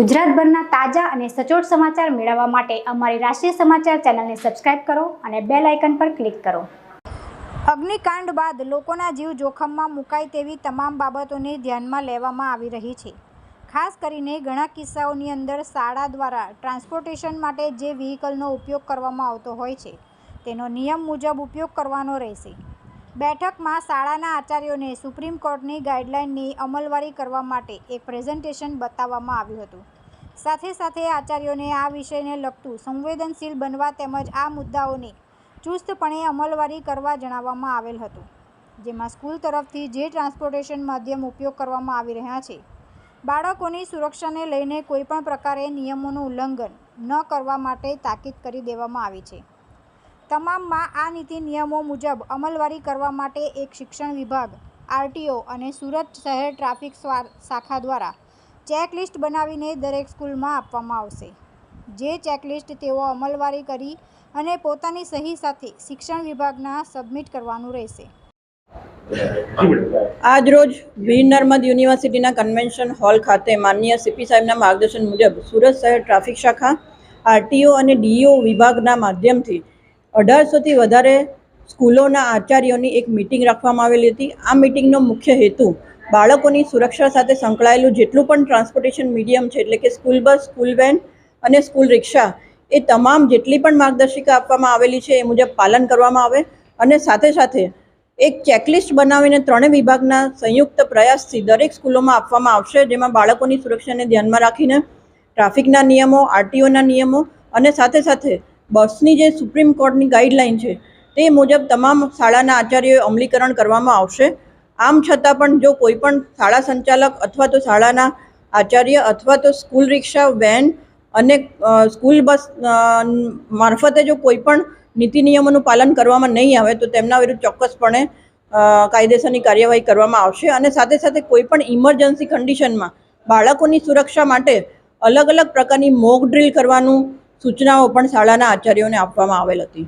ગુજરાતભરના તાજા અને સચોટ સમાચાર મેળવવા માટે અમારી રાષ્ટ્રીય સમાચાર ચેનલને સબસ્ક્રાઇબ કરો અને બેલ આઇકન પર ક્લિક કરો. અગ્નિકાંડ બાદ લોકોના જીવ જોખમમાં મુકાય તેવી તમામ બાબતોને ધ્યાનમાં લેવામાં આવી રહી છે. ખાસ કરીને ઘણા કિસ્સાઓની અંદર શાળા દ્વારા ટ્રાન્સપોર્ટેશન માટે જે વ્હીકલનો ઉપયોગ કરવામાં આવતો હોય છે, તેનો નિયમ મુજબ ઉપયોગ કરવાનો રહેશે. બેઠકમાં શાળાના આચાર્યોને સુપ્રીમ કોર્ટની ગાઈડલાઇનની અમલવારી કરવા માટે એક પ્રેઝન્ટેશન બતાવવામાં આવ્યું હતું. સાથે સાથે આચાર્યોને આ વિષયને લગતું સંવેદનશીલ બનવા તેમજ આ મુદ્દાઓની ચુસ્તપણે અમલવારી કરવા જણાવવામાં આવેલ હતું. જેમાં સ્કૂલ તરફથી જે ટ્રાન્સપોર્ટેશન માધ્યમ ઉપયોગ કરવામાં આવી રહ્યા છે, બાળકોની સુરક્ષાને લઈને કોઈપણ પ્રકારે નિયમોનું ઉલ્લંઘન ન કરવા માટે તાકીદ કરી દેવામાં આવી છે. તમામમાં આ નીતિ નિયમો મુજબ અમલવારી કરવા માટે એક શિક્ષણ વિભાગ, આરટીઓ અને સુરત શહેર ટ્રાફિક શાખા દ્વારા ચેકલિસ્ટ બનાવીને દરેક સ્કૂલમાં આપવામાં આવશે. જે ચેકલિસ્ટ તેઓ અમલવારી કરી અને પોતાની સહી સાથે શિક્ષણ વિભાગના સબમિટ કરવાનું રહેશે. આજરોજ વીર નર્મદ યુનિવર્સિટીના કન્વેન્શન હોલ ખાતે માનનીય સીપી સાહેબના માર્ગદર્શન મુજબ સુરત શહેર ટ્રાફિક શાખા, આરટીઓ અને ડીઓ વિભાગના માધ્યમથી અઢારસોથી વધારે સ્કૂલોના આચાર્યોની એક મિટિંગ રાખવામાં આવેલી હતી. આ મિટિંગનો મુખ્ય હેતુ બાળકોની સુરક્ષા સાથે સંકળાયેલું જેટલું પણ ટ્રાન્સપોર્ટેશન મીડિયમ છે, એટલે કે સ્કૂલ બસ સ્કૂલ વેન અને સ્કૂલ રિક્ષા એ તમામ જેટલી પણ માર્ગદર્શિકા આપવામાં આવેલી છે એ મુજબ પાલન કરવામાં આવે. અને સાથે સાથે એક ચેકલિસ્ટ બનાવીને ત્રણેય વિભાગના સંયુક્ત પ્રયાસથી દરેક સ્કૂલોમાં આપવામાં આવશે, જેમાં બાળકોની સુરક્ષાને ધ્યાનમાં રાખીને ટ્રાફિકના નિયમો, આરટીઓના નિયમો અને સાથે સાથે બસની જે સુપ્રીમ કોર્ટની ગાઈડલાઈન છે, તે મુજબ તમામ શાળાના આચાર્યોએ અમલીકરણ કરવામાં આવશે. આમ છતાં પણ જો કોઈ પણ શાળા સંચાલક અથવા તો શાળાના આચાર્ય અથવા તો સ્કૂલ રિક્ષા વેન અને સ્કૂલ બસ મારફતે જો કોઈ પણ નીતિ નિયમોનું પાલન કરવામાં નહીં આવે તો તેમના વિરુદ્ધ ચોક્કસપણે કાયદેસરની કાર્યવાહી કરવામાં આવશે અને સાથે સાથે કોઈ પણ ઇમરજન્સી કન્ડિશનમાં બાળકોની સુરક્ષા માટે અલગ અલગ પ્રકારની મોક ડ્રીલ કરવાનું સૂચનાઓ પણ શાળાના આચાર્યોને આપવામાં આવેલ હતી?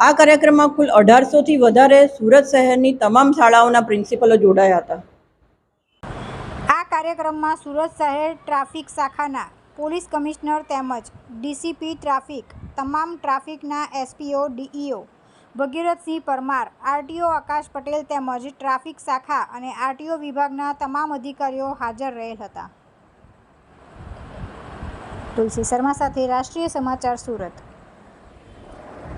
આ કાર્યક્રમમાં કુલ અઢારસોથી વધારે સુરત શહેરની તમામ શાળાઓના પ્રિન્સિપલો જોડાયા હતા. આ કાર્યક્રમમાં સુરત શહેર ટ્રાફિક શાખાના પોલીસ કમિશનર તેમજ ડીસીપી ટ્રાફિક, તમામ ટ્રાફિકના SPO, DEO, Bhagirathsinh Parmar, RTO Akash Patel તેમજ ટ્રાફિક શાખા અને આરટીઓ વિભાગના તમામ અધિકારીઓ હાજર રહેલ હતા. તુલસી શર્મા સાથે રાષ્ટ્રીય સમાચાર સુરત.